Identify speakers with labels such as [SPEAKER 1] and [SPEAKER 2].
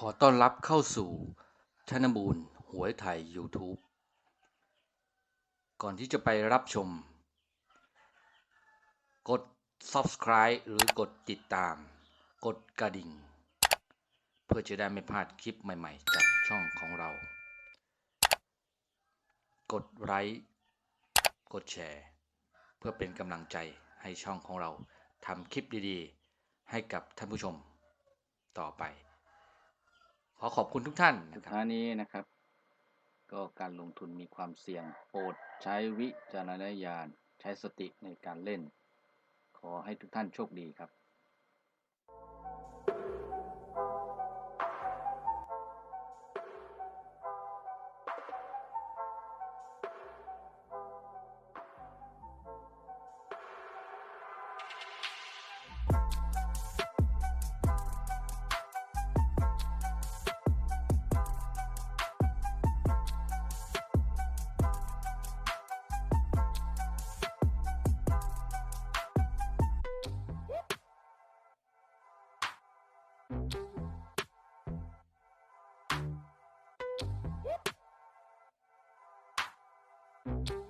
[SPEAKER 1] ขอต้อนรับเข้าสู่ชนบูรณ์หวยไทย YouTube ก่อนที่จะไปรับชม กด Subscribe หรือกดติดตาม กดกระดิ่ง เพื่อจะได้ไม่พลาดคลิปใหม่ๆ จากช่องของเรา กดไลค์กดแชร์ เพื่อเป็นกำลังใจให้ช่องของเราทำคลิปดีๆ ให้กับท่านผู้ชมต่อไป อขอบคุณทุกท่าน
[SPEAKER 2] สุด
[SPEAKER 1] ครับ
[SPEAKER 2] ท้ายนี้นะครับ ก็การลงทุนมีความเสี่ยงโปรดใช้วิจารณญาณ ใช้สติในการเล่น ขอให้ทุกท่านโชคดีครับ you